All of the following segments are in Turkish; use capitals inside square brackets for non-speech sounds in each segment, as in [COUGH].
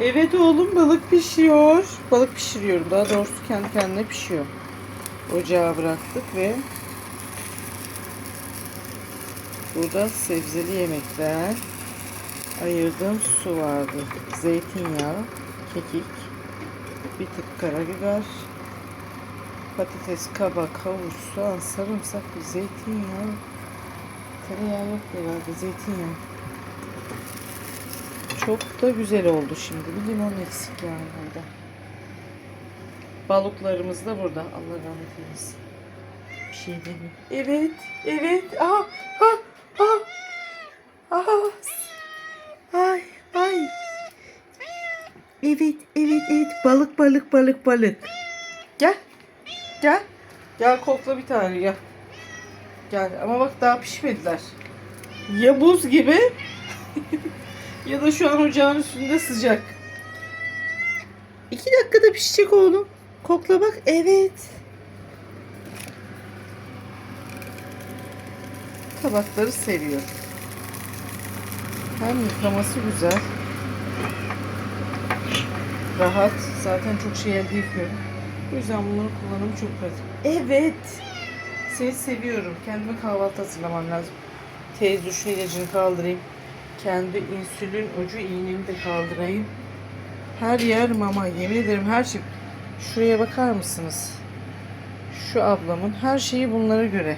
Evet oğlum balık pişiyor. Balık pişiriyorum. Daha doğrusu kendi kendine pişiyor. Ocağa bıraktık ve burada sebzeli yemekler. Ayırdığım su vardı. Zeytinyağı, kekik, bir tık karabiber, patates, kabak, havuç, soğan, sarımsak, zeytinyağı, tereyağı yok herhalde zeytinyağı. Çok da güzel oldu şimdi. Bir limon eksik yani burada. Balıklarımız da burada. Allah rahmet eylesin. Bir şey demiyorum. Evet, evet. Aha, ha, ha. Aha. Ay, ay. Evet, evet, evet. Balık, balık, balık, balık. Gel. Gel. Gel kokla bir tane gel. Gel ama bak daha pişmediler. Ya buz gibi [LAUGHS] ya da şu an ocağın üstünde sıcak. İki dakikada pişecek oğlum. Kokla bak. Evet. Tabakları seriyor. Hem yıkaması güzel. Rahat. Zaten çok şey elde yıkıyorum. O yüzden bunları kullanımı çok pratik. Evet. Seni seviyorum. Kendime kahvaltı hazırlamam lazım. Teyze şu ilacını kaldırayım. Kendi insülin ucu iğnemi de kaldırayım. Her yer mama. Yemin ederim her şey. Şuraya bakar mısınız? Şu ablamın her şeyi bunlara göre.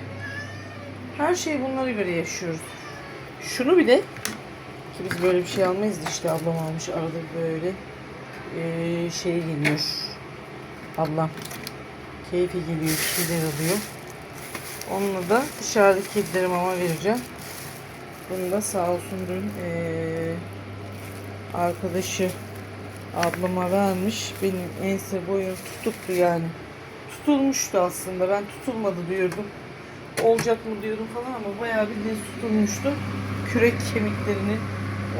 Her şeyi bunlara göre yaşıyoruz. Şunu bile ki biz böyle bir şey almayız da işte ablam almış arada böyle eee şey geliyor. Ablam keyfi geliyor bir şeyler alıyor. Onunla da dışarıdaki kedilere mama vereceğim. Bunu da sağ olsun dün eee, arkadaşı ablama vermiş. Benim ense boyum tutuktu yani. Tutulmuştu aslında. Ben tutulmadı diyordum. Olacak mı diyordum falan ama bayağı bildiğin tutulmuştu. Kürek kemiklerinin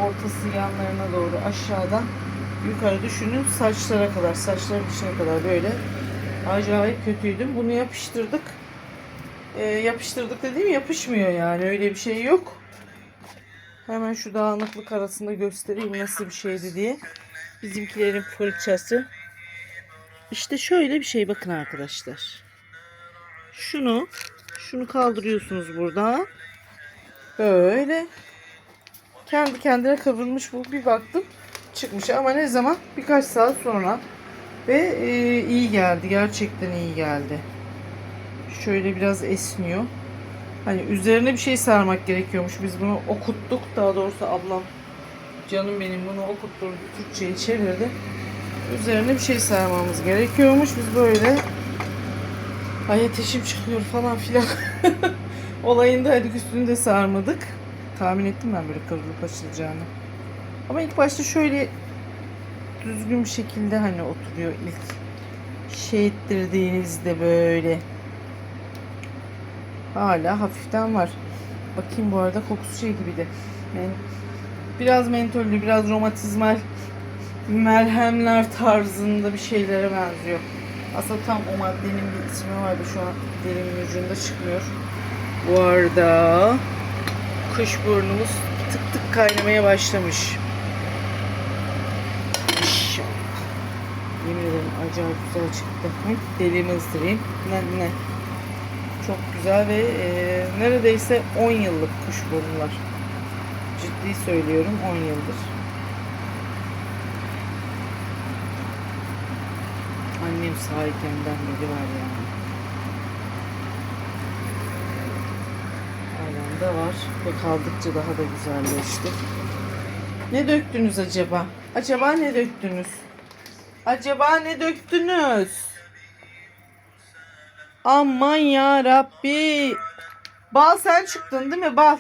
ortası yanlarına doğru aşağıdan yukarı düşünün saçlara kadar, saçların dışına kadar böyle acayip kötüydüm. Bunu yapıştırdık. Ee, yapıştırdık dediğim yapışmıyor yani öyle bir şey yok. Hemen şu dağınıklık arasında göstereyim nasıl bir şeydi diye. Bizimkilerin fırçası. İşte şöyle bir şey bakın arkadaşlar. Şunu şunu kaldırıyorsunuz burada. Böyle kendi kendine kıvrılmış bu. Bir baktım çıkmış ama ne zaman? Birkaç saat sonra. Ve e, iyi geldi. Gerçekten iyi geldi. Şöyle biraz esniyor. Hani üzerine bir şey sarmak gerekiyormuş. Biz bunu okuttuk. Daha doğrusu ablam canım benim bunu okutturdu. Türkçe'ye çevirdi. Üzerine bir şey sarmamız gerekiyormuş. Biz böyle ay ateşim çıkıyor falan filan. [LAUGHS] Olayında hadi üstünü de sarmadık. Tahmin ettim ben böyle kıvrılıp açılacağını. Ama ilk başta şöyle düzgün bir şekilde hani oturuyor ilk şey ettirdiğinizde böyle. Hala hafiften var. Bakayım bu arada kokusu şey gibiydi. Biraz mentollü, biraz romatizmal merhemler tarzında bir şeylere benziyor. Aslında tam o maddenin bir ismi vardı şu an dilimin ucunda çıkmıyor. Bu arada kuş burnumuz tık tık kaynamaya başlamış. Yemin ederim acayip güzel çıktı. Deliğimi ısırayım. Ne ne. Çok güzel ve e, neredeyse 10 yıllık kuş burunlar. Ciddi söylüyorum 10 yıldır. Annem sahipkenden beri var yani. Halen de var ve kaldıkça daha da güzelleşti. Ne döktünüz acaba? Acaba ne döktünüz? Acaba ne döktünüz? Aman ya Rabbi. Bal sen çıktın değil mi bal?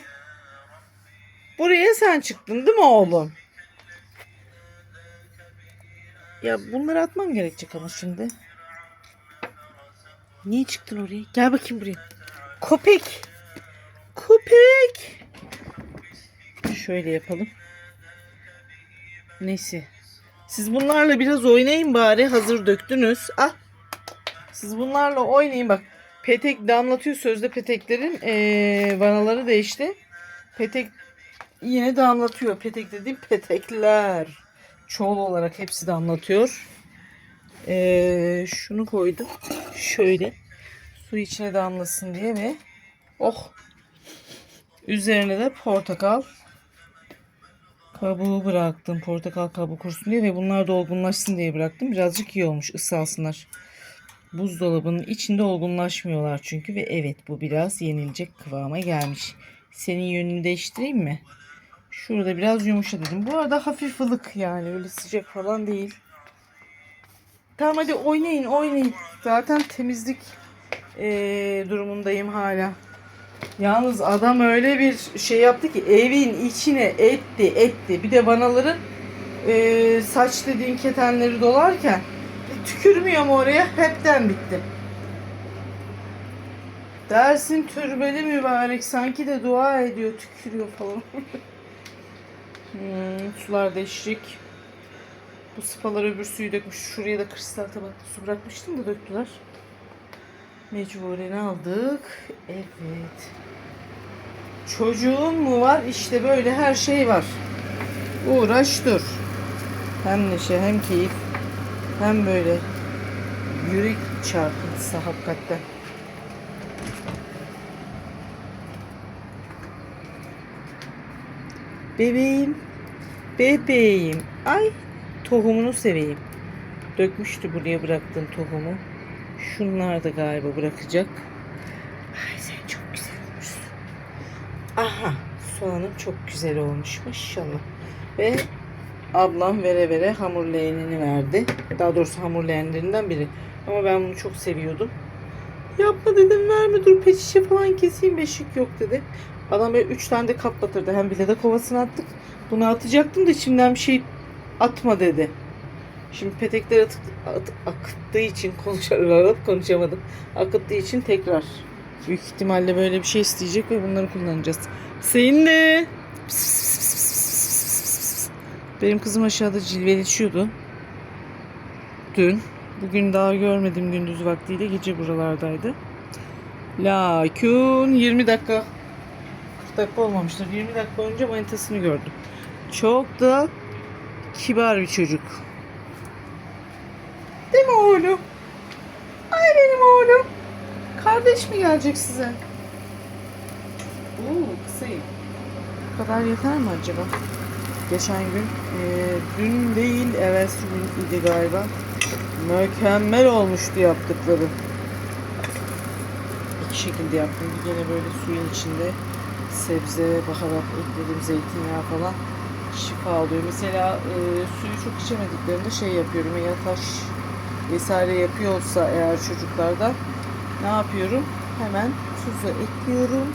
Buraya sen çıktın değil mi oğlum? Ya bunları atmam gerekecek ama şimdi. Niye çıktın oraya? Gel bakayım buraya. Köpek. Köpek. Şöyle yapalım. Neyse. Siz bunlarla biraz oynayın bari. Hazır döktünüz. Ah. Siz bunlarla oynayın bak. Petek damlatıyor sözde peteklerin ee, vanaları değişti. Petek yine damlatıyor. Petek dediğim petekler. Çoğul olarak hepsi de anlatıyor. Ee, şunu koydum. Şöyle. Su içine damlasın diye ve oh. Üzerine de portakal kabuğu bıraktım. Portakal kabuğu kurusun diye ve bunlar da olgunlaşsın diye bıraktım. Birazcık iyi olmuş ıslansınlar. Buzdolabının içinde olgunlaşmıyorlar çünkü ve evet bu biraz yenilecek kıvama gelmiş. Senin yönünü değiştireyim mi? Şurada biraz yumuşa dedim. Bu arada hafif ılık yani öyle sıcak falan değil. Tamam hadi oynayın oynayın. Zaten temizlik eee, durumundayım hala. Yalnız adam öyle bir şey yaptı ki evin içine etti etti. Bir de vanaların eee, saç dediğin ketenleri dolarken e, tükürmüyorum oraya hepten bittim. Dersin türbeli mübarek sanki de dua ediyor tükürüyor falan. [LAUGHS] hmm, sular değişecek. Bu spalar öbür suyu dökmüş. Şuraya da kristal tabakta su bırakmıştım da döktüler. Mecburen aldık. Evet. Çocuğun mu var? İşte böyle her şey var. Uğraş dur. Hem neşe hem keyif hem böyle yürek çarpıntısı hakikaten. Bebeğim. Bebeğim. Ay tohumunu seveyim. Dökmüştü buraya bıraktığın tohumu. Şunlar da galiba bırakacak. Ay sen çok güzel olmuşsun. Aha soğanım çok güzel olmuş maşallah. Ve ablam vere vere hamur leğenini verdi. Daha doğrusu hamur leğenlerinden biri. Ama ben bunu çok seviyordum. Yapma dedim verme dur pet şişe falan keseyim beşik yok dedi. Adam böyle üç tane de kap batırdı. Hem bile de kovasına attık. Bunu atacaktım da içimden bir şey atma dedi. Şimdi petekler atık, at- akıttığı için konuşamadım, konuşamadım. Akıttığı için tekrar büyük ihtimalle böyle bir şey isteyecek ve bunları kullanacağız. Senin de benim kızım aşağıda cilveleşiyordu. Dün. Bugün daha görmedim gündüz vaktiyle. Gece buralardaydı. Lakin 20 dakika 40 dakika olmamıştır. 20 dakika önce manitasını gördüm. Çok da kibar bir çocuk. Değil mi oğlum? Ay benim oğlum. Kardeş mi gelecek size? Oo kısayım. Bu kadar yeter mi acaba? Geçen gün, eee, dün değil, evvelsi gün idi galiba. Mükemmel olmuştu yaptıkları. İki şekilde yaptım. Bir gene böyle suyun içinde sebze, baharat ekledim, zeytinyağı falan şifa oluyor. Mesela e, suyu çok içemediklerinde şey yapıyorum. Ya taş vesaire yapıyorsa eğer çocuklarda ne yapıyorum? Hemen tuzu ekliyorum.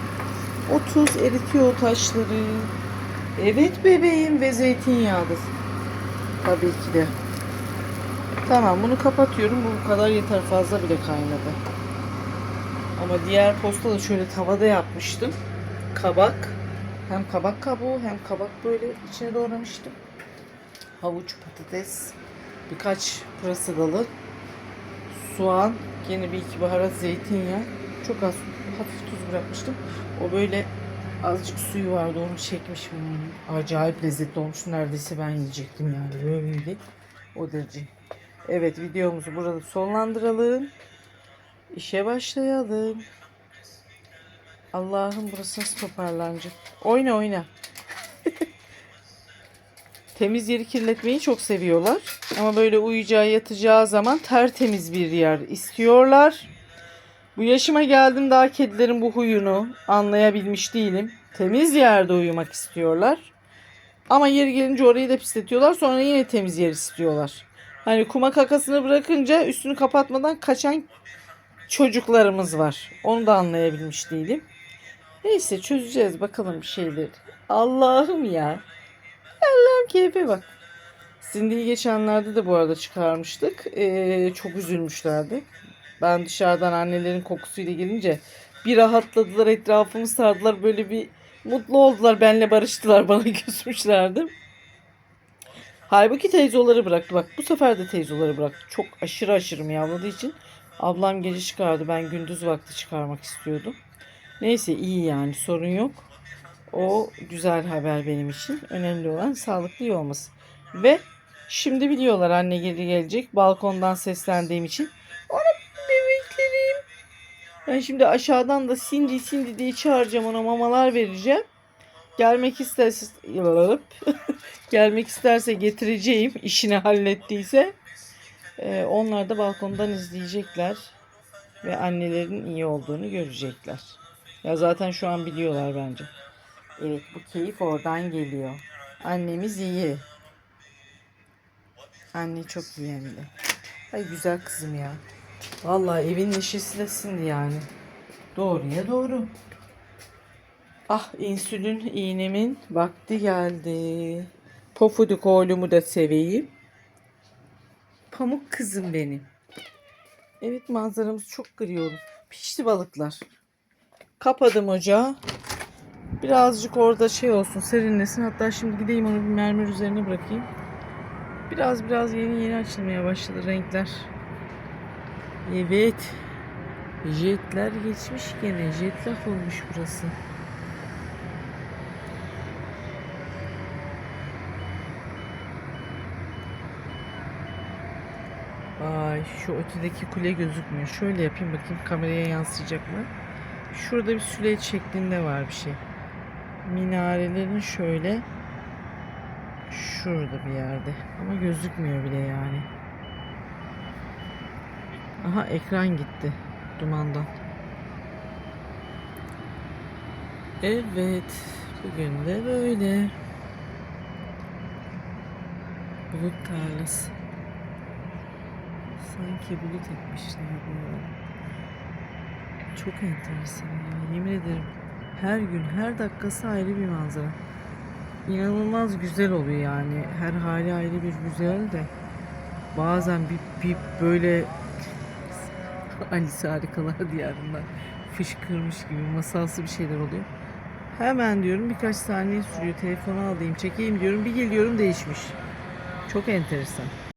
O tuz eritiyor o taşları. Evet bebeğim ve zeytinyağıdır. Tabii ki de. Tamam bunu kapatıyorum. Bu kadar yeter. Fazla bile kaynadı. Ama diğer posta da şöyle tavada yapmıştım. Kabak. Hem kabak kabuğu hem kabak böyle içine doğramıştım. Havuç, patates, birkaç pırasa dalı, soğan, yine bir iki baharat, zeytinyağı. Çok az hafif tuz bırakmıştım. O böyle azıcık suyu vardı onu çekmiş. Hmm, Acayip lezzetli olmuş. Neredeyse ben yiyecektim yani böyle. O derece. Evet videomuzu burada sonlandıralım. İşe başlayalım. Allah'ım burası nasıl toparlanacak? Oyna oyna. [LAUGHS] Temiz yeri kirletmeyi çok seviyorlar. Ama böyle uyuyacağı yatacağı zaman tertemiz bir yer istiyorlar. Bu yaşıma geldim daha kedilerin bu huyunu anlayabilmiş değilim. Temiz yerde uyumak istiyorlar. Ama yeri gelince orayı da pisletiyorlar. Sonra yine temiz yer istiyorlar. Hani kuma kakasını bırakınca üstünü kapatmadan kaçan çocuklarımız var. Onu da anlayabilmiş değilim. Neyse çözeceğiz bakalım bir şeyleri. Allah'ım ya. Allah'ım keyfe bak. Cindy'yi geçenlerde de bu arada çıkarmıştık. Ee, çok üzülmüşlerdi. Ben dışarıdan annelerin kokusuyla gelince bir rahatladılar etrafımı sardılar. Böyle bir mutlu oldular. Benle barıştılar. Bana [LAUGHS] küsmüşlerdi. Halbuki teyzoları bıraktı. Bak bu sefer de teyzoları bıraktı. Çok aşırı aşırı miyavladığı için ablam gece çıkardı. Ben gündüz vakti çıkarmak istiyordum. Neyse iyi yani sorun yok. O güzel haber benim için. Önemli olan sağlıklı olması. Ve Şimdi biliyorlar anne geri gelecek. Balkondan seslendiğim için. Bebeklerim. Ben şimdi aşağıdan da Cindy Cindy diye çağıracağım ona mamalar vereceğim. Gelmek isterse [LAUGHS] gelmek isterse getireceğim işini hallettiyse. Ee, onlar da balkondan izleyecekler ve annelerin iyi olduğunu görecekler. Ya zaten şu an biliyorlar bence. Evet bu keyif oradan geliyor. Annemiz iyi. Anne çok iyi hem de. Ay güzel kızım ya. Vallahi evin neşesi de sindi yani. Doğruya doğru. Ah insülin iğnemin vakti geldi. Pofuduk oğlumu da seveyim. Pamuk kızım benim. Evet manzaramız çok gri oldu. Pişti balıklar. Kapadım ocağı. Birazcık orada şey olsun serinlesin. Hatta şimdi gideyim onu bir mermer üzerine bırakayım. Biraz biraz yeni yeni açılmaya başladı renkler. Evet. Jetler geçmiş gene. Jetlag olmuş burası. Ay şu ötedeki kule gözükmüyor. Şöyle yapayım bakayım kameraya yansıyacak mı? Şurada bir süleç şeklinde var bir şey. Minarelerin şöyle şurada bir yerde ama gözükmüyor bile yani. Aha ekran gitti dumandan. Evet, bugün de böyle. Bulut tarlası. Sanki bulut ekmişler buralara. Çok enteresan ya. Yemin ederim her gün her dakikası ayrı bir manzara. İnanılmaz güzel oluyor yani. Her hali ayrı bir güzel de. Bazen bir, bir böyle [LAUGHS] Alice Harikalar Diyarı'ndan fışkırmış gibi masalsı bir şeyler oluyor. Hemen diyorum birkaç saniye sürüyor. Telefonu alayım çekeyim diyorum. Bir geliyorum değişmiş. Çok enteresan.